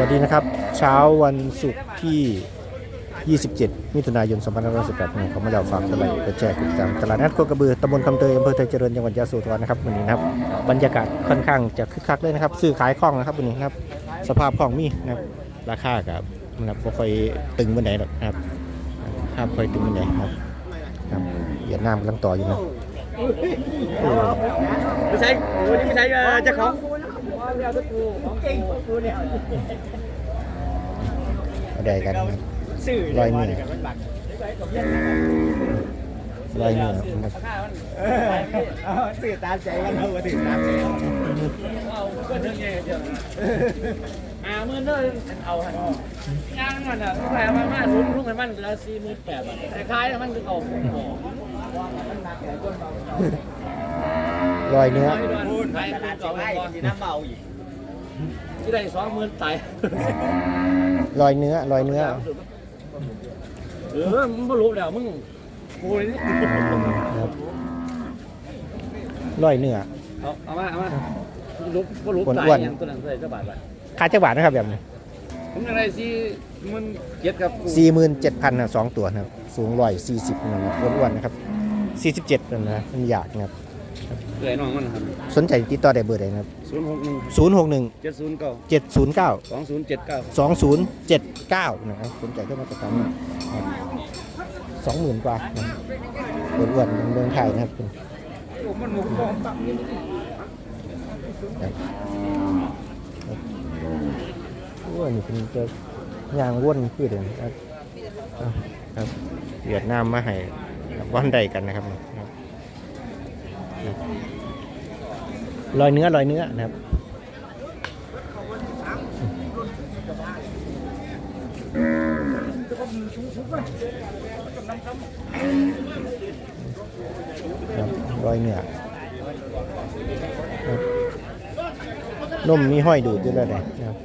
วัสดีนะครับ เช้าวันศุกร์ที่ 27 มิถุนายน 2518ของเขามาแล้วฝากกดไลค์กดแชร์กดติดตามตลาดนัดโคกระบือตำบลคำเตยอำเภอไทยเจริญจังหวัดยะโสธรนะครับวันนี้นะครับบรรยากาศค่อนข้างจะคึกคักเลยนะครับซื้อขายคล่องนะครับวันนี้นะครับสภาพคล่องมีนะครับราคากับนะครับค่อยตึงเมื่อไหร่หรอกนะครับภาพค่อยตึงเมื่อไหร่ครับครับเวียดนามกำลังต่ออยู่นะไม่ใช่วันนี้ไม่ใช่เจ้าของ เอาได้กันนะครับสื่อลอยเหนือลอยเหนือนะครับเออเอาสื่อตามใจกันเราสื่อตามใจกันอ่าเมื่อเนิ่นเอาฮะย่างมันอะลูกแพรมามาลุ้นลูกให้มันละสี่หมื่นแปดบาทแต่คล้ายๆมันคือเอาของลอยเนื้อ พูดไปตลาดสิบไร่ที่น้ำเบาอีกที่ได้สองหมื่นไตลอยเนื้อลอยเนื้อ เออมึงไม่รู้แล้วมึงกูนี่ครับลอยเนื้อ เอาเอามาเอามารู้ไม่รู้อ้ตายวนๆอย่างตัวนั้นใส่เจ้าบาทไปค่าจักบาทนะครับแบบนี้ผมยังไงสิมันเก็ดกับกูสี่หมื่นเจ็ดพันนะสองตัวนะครับ สูงร้อยสี่สิบนะครับอ้วนๆนะครับสี่สิบเจ็ดนะมันอยากนะครับ เกลือน้องมันนะครับสนใจติดต่อได้เบอร์ใดนะครับศูนย์หกหนึ่งศูนย์หกหนึ่งเจ็ดศูนย์เก้าเจ็ดศูนย์เก้าสองศูนย์เจ็ดเก้าสองศูนย์เจ็ดเก้านะครับสนใจเข้ามาสอบถามสองหมื่นกว่านะครับอ้วนๆเมืองไทยนะครับคุณครับอ้วนนี่เป็นจะยางว่นพืชเลยนะครับเอาครับเวียดนามมาให้บ้านใดกันนะครับครับ ลอยเนื้อลอยเนื้อนะครับครับรอยเนื้อครับนมมีห้อยดูดด้วยแล้วเนี่ยนะครับ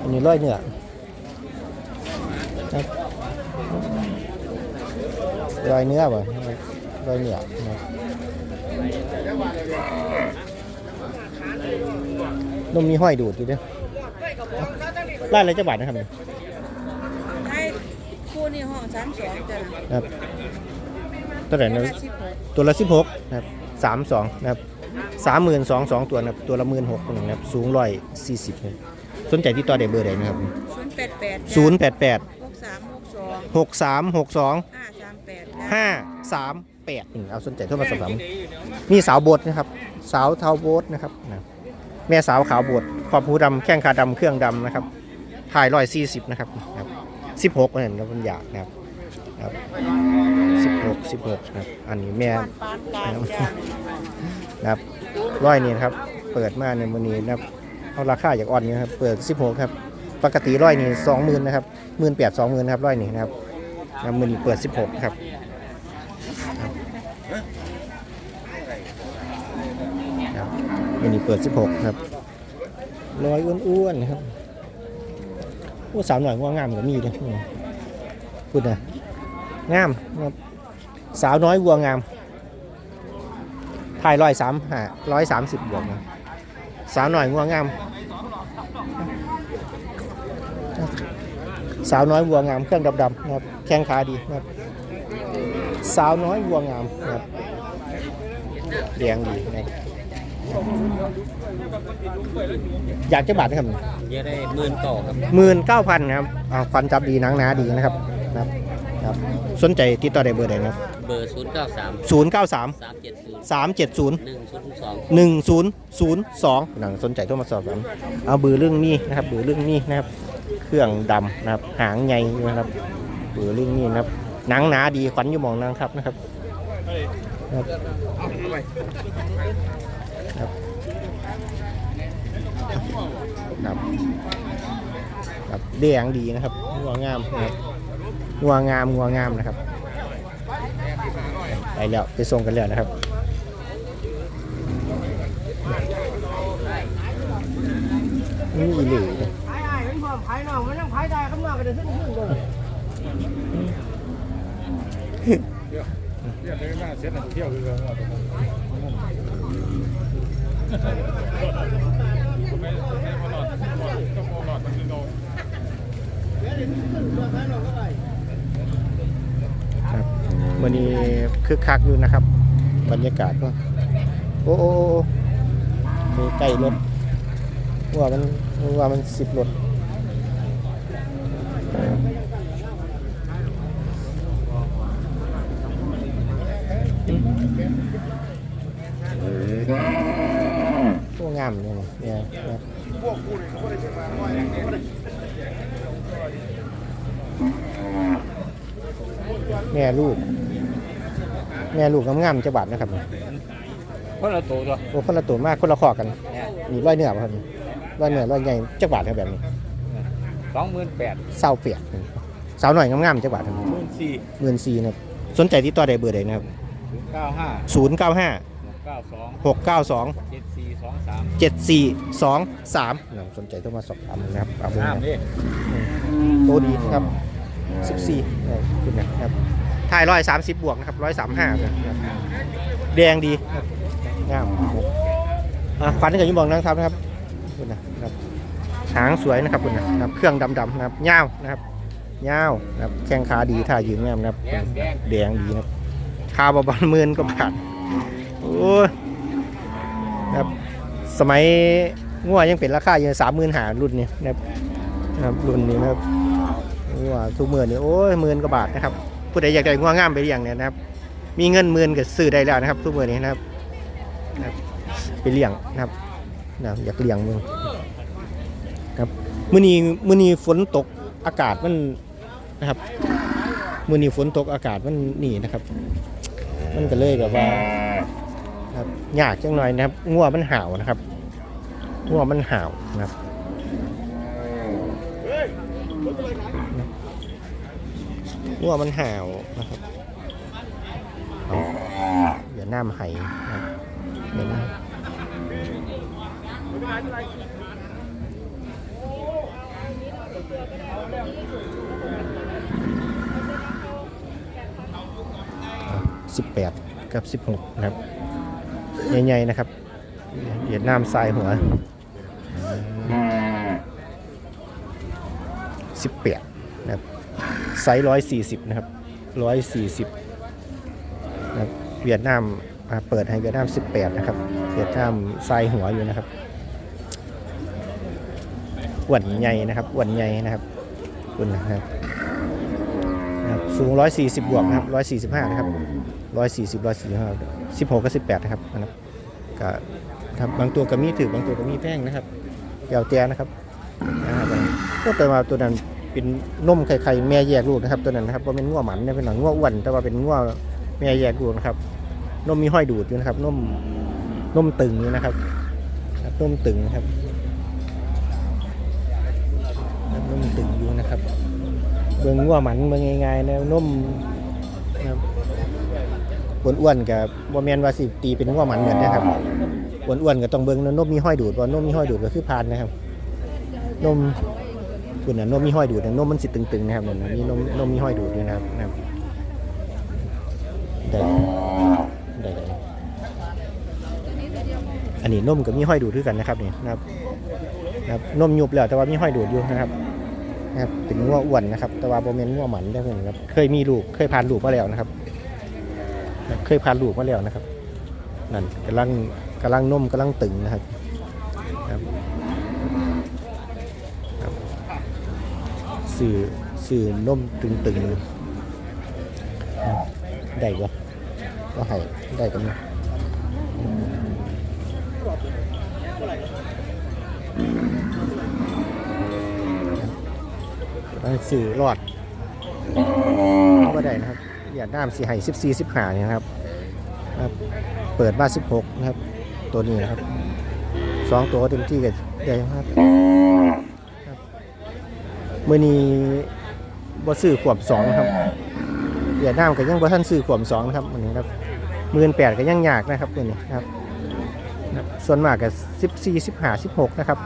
อันนี้ร้อยเนื้อ ครับรอยเนื้อป่ะรอยเหนือนะครับนมมีห้อยดูดอยู่ด้วยร้านอะไรจะบาทนะครับเนี่ยให้คู่นี่ห้องสามสองจ้ะนะครับตัวไหนนะห้าสิบหกตัวละสิบหกนะครับสามสองนะครับสามหมื่นสองสองตัวนะครับตัวละหมื่นหกนะครับสูงร้อยสี่สิบสนใจที่ต่อเดเบอร์ใดนะครับศูนย์แปดแปดศูนย์แปดแปดหกสาม หกสองหกสามหกสองห้าสามแปดห้าสามแปดเอาสนใจโทรมาสอบถามมีสาวโบดนะครับ สาวเทาโบดนะครับนะแม่สาวขาวโบดขอบหูดำแข้งขาดำเครื่องดำนะครับถ่ายร้อยสี่สิบนะครับนะครับสิบหกเนี่ยนะมันอยากนะครับครับสิบหกสิบหกนะครับ อันนี้แม่ปานปานกลางจ้ะนะครับร้อยนี่นะครับ เปิดมาในมือนี้นะครับเอาราคาจากอ่อนนี้นะครับ เปิด16ครับ ปกติร้อยนี่20,000นะครับหมื่นแปดสองหมื่นครับร้อยนี่นะครับ นะมือนี้เปิด 16 ครับครับมือนี้เปิด 16 ครับร้อยอ้วนๆนครับโอ้สาวหน่อยว่างามกว่ามีเลยพูดนะงามครับสาวน้อยวัวงามถ่ายร้อยสามหาร้อยสามสิบบวกนะสาวหน่อยงัวงาม สาวน้อยวัวงามเครื่องดำๆนะครับแข้งขาดีนะครับสาวน้อยวัวงามนะครับเลี้ยงดีนะครับอยากจะบาทนะครับเยอะได้หมื่นต่อครับหมื่นเก้าพันนะครับอ่าควันจับดีหนังหนาดีนะครับนะครับครับสนใจติดต่อได้เบอร์ใดนะครับเบอร์0 9 3ศูนย์เก้าสาม3 7 0สามเจ็ดศูนย์1 0 2หนึ่งศูนย์ศูนย์สองหนังสนใจโทรมาสอบถามเอาเบือเรื่องนี้นะครับเบือเรื่องนี้นะครับ เครื่องดำนะครับ หางใหญ่นะครับเบือเรื่องนี้นะครับหนังหนาดีขวัญอยู่มองนางครับนะครับครับครับครับครับเดียงดีนะครับงัวงามนะครับงัวงามงัวงามนะครับ ไปแล้วไปส่งกันแล้วนะครับนี่อีหลีเลยายไป็นพอขายน้องมันต้องขายได้ข้างนอกก็จะขึ้นขึ้นลงเที่ยวเที่ยวได้มาเซ็ตเที่ยวคือกันว่าครับวันนี้คึกคักอยู่นะครับ บรรยากาศก็โอ้โอ้โอ้โอ้ใกล้รถว่ามันว่ามันสิบรถามเนี่ยเนี่ยเนี่ยแม่ลูก แม่ลูกงามๆจะบาดนะครับคนละตัวตัวโอ้คนละตัวมากคนละขอกันมีร้อยเนื้อป่ะครับร้อยเนื้อร้อยใหญ่จักบาทครับแบบนี้สองหมื่นแปดเศร้าเปียกสาวหน่อยงามๆจักบาทครับหมื่นสี่หมื่นสี่นะครับสนใจที่ตัวใดเบอร์ใดนะครับถึงเก้าห้าศูนย์เก้าห้าเก้าสองหกเก้าสองเจ็ดสี่สองสาม เจ็ดสี่สองสามสนใจโทรมาสอบถามนะครับเอาเบอร์น้ำนะดิโตดีนะครับสิบสี่คุณนะครับถ่ายร้อยสามสิบบวกนะครับร้อยสามห้าแดงดีครับงามครับอะขวัญกับยิ้มบอกนะครับนะครับคุณนะครับหางสวยนะครับคุณนะครับ เครื่องดำๆนะครับยาวนะครับยาวนะครับแข้งขาดีท่ายืนงามนะครับแดงแดงแดงดีนะครับคาบประมาณหมื่นก็บาทโอ้ยนะครับ สมัยงัวยังเป็นราคาอยู่สามหมื่นหารุ่นนี้นะครับรุ่นนี้นะครับงัวทุกหมื่นนี่โอ้ยหมื่นกว่าบาทนะครับผู้ใดอยากได้งัวงามไปเลี้ยงเนี่ยนะครับ มีเงินหมื่นก็ซื้อได้แล้วนะครับ ทุกหมื่นนี้นะครับนะไปเลี้ยงนะครับนะอยากเลี้ยงมึงครับมื้อนี้มื้อนี้ฝนตกอากาศมันนะครับมื้อนี้ฝนตกอากาศมันหนีนะครับ มันก็เลยแบบว่า ครับยากจังหน่อยนะครับงัวมันห่าวนะครับงัวมันห่าวนะครับงัวมันห่าวนะครับเอาเดี๋ยวน้ำไห้นะครับเดี๋ยวนะ18กับ16นะครับ ใหญ่ๆนะครับเหยียดน้ำทรายหัว18นะครับไซส์140นะครับ140นะครับเวียดนามอ่าเปิดให้เวียดนาม18นะครับ เวียดนามทรายหัวอยู่นะครับอ้วนใหญ่นะครับอ้วนใหญ่นะครับคุณนะครับนะครับสูง 140 บวกนะครับ 145 นะครับ 140 145 16กับ 18 นะครับนะครับก็ครับบางตัวก็มีถือบางตัวก็มีแพงนะครับเกี่ยวแตนะครับนะครับก็แต่ว่าตัวนั้นเป็นนมไข่ไข่แม่แยกลูกนะครับตัวนั้นนะครับว่าเป็นงัวหมันเนี่ยเป็นหนังงัวอ้วนแต่ว่าเป็นงัวแม่แยกลูกนะครับนมมีห้อยดูดอยู่นะครับนมนมตึงอยู่นะครับนมตึงนะครับนมตึงอยู่นะครับ เบิ่งงัวหมันเบิ่งง่ายๆนะนุ่ม อ้วนๆกับบ่แมนว่าสิตีเป็นงัวหมันเหมือนนะครับอ้วนๆก็ต้องเบิ่งนะนมมีห้อยดูดบ่นมมีห้อยดูดก็คือพานนะครับ นมคุณน่ะนมมีห้อยดูดนะนมมันสิตึงๆนะครับนั่นมีนมนมมีห้อยดูดด้วยนะครับนะครับได้ได้อันนี้นมก็มีห้อยดูดด้วยกันนะครับนี่นะครับนะครับนมยุบแล้วแต่ว่ามีห้อยดูดอยู่นะครับนะครับเป็นงัวอ้วนนะครับ แต่ว่าโบเมนงัวหมันได้เพื่อนครับ เคยมีลูกเคยผ่านลูกมาแล้วนะครับ เคยผ่าลูกมาแล้วนะครับนั่นกำลังกำลังนุ่มกำลังตึงนะครับครับสื่อสื่อนุ่มตึงๆได้ปะก็ให้ได้กันนะสื่อรอดก็ได้นะครับ อย่าด้ามสีไห้สิบสี่สิบห้าเนี่ยครับครับ เปิดมาสิบหกนะครับ ตัวนี้นะครับสองตัวเต็มที่กันได้ครับครับมื่อนี้บ่ซื้อขวบสองครับเวียดนามก็ยังบ่ท่านซื้อขวบสองนะครับวันนี้ครับหมื่นแปดก็ยังยากนะครับตัวนี้ครับ ส่วนมากก็สิบสี่สิบห้าสิบหกนะครับ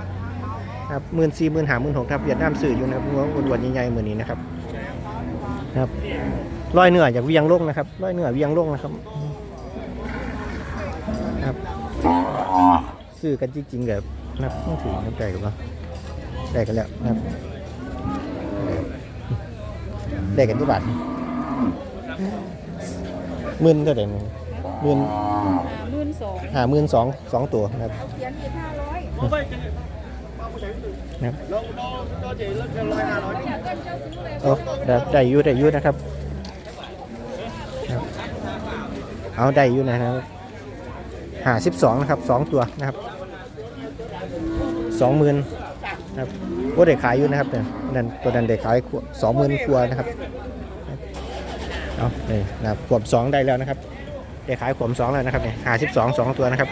ครับหมื่นสี่หมื่นห้าหมื่นหกครับเวียดนามซื้ออยู่นะครับงัวอ้วนใหญ่ๆมือนี้นะครับครับ ร้อยเนื้อจากเวียงลงนะครับร้อยเนื้อเวียงลงนะครับครับซื้อกันจริงๆแบบนับต้องถือน้ำใจกันเนาะได้กันแล้วนะครับได้กันที่บาทหมื่นเท่าไหร่หนึ่งหมื่นหมื่นสองห้าหมื่นสองสองตัวนะครับเอาเขียนอีกห้าร้อยนะครับอยากเกินเจ้าซื้อเลยโอ้ได้ได้อยูได้อยูนะครับครับ เอาได้อยู่นะครับหาสิบสองนะครับสองตัวนะครับสองหมื่นนะครับโอ้ได้ขายอยู่นะครับเนี่ยนั่นตัวนั้นได้ขายสองหมื่นกว่านะครับเอาเนี่ยนะครับขวบสองได้แล้วนะครับได้ขายขวบสองแล้วนะครับเนี่ยหาสิบสองสองตัวนะครับ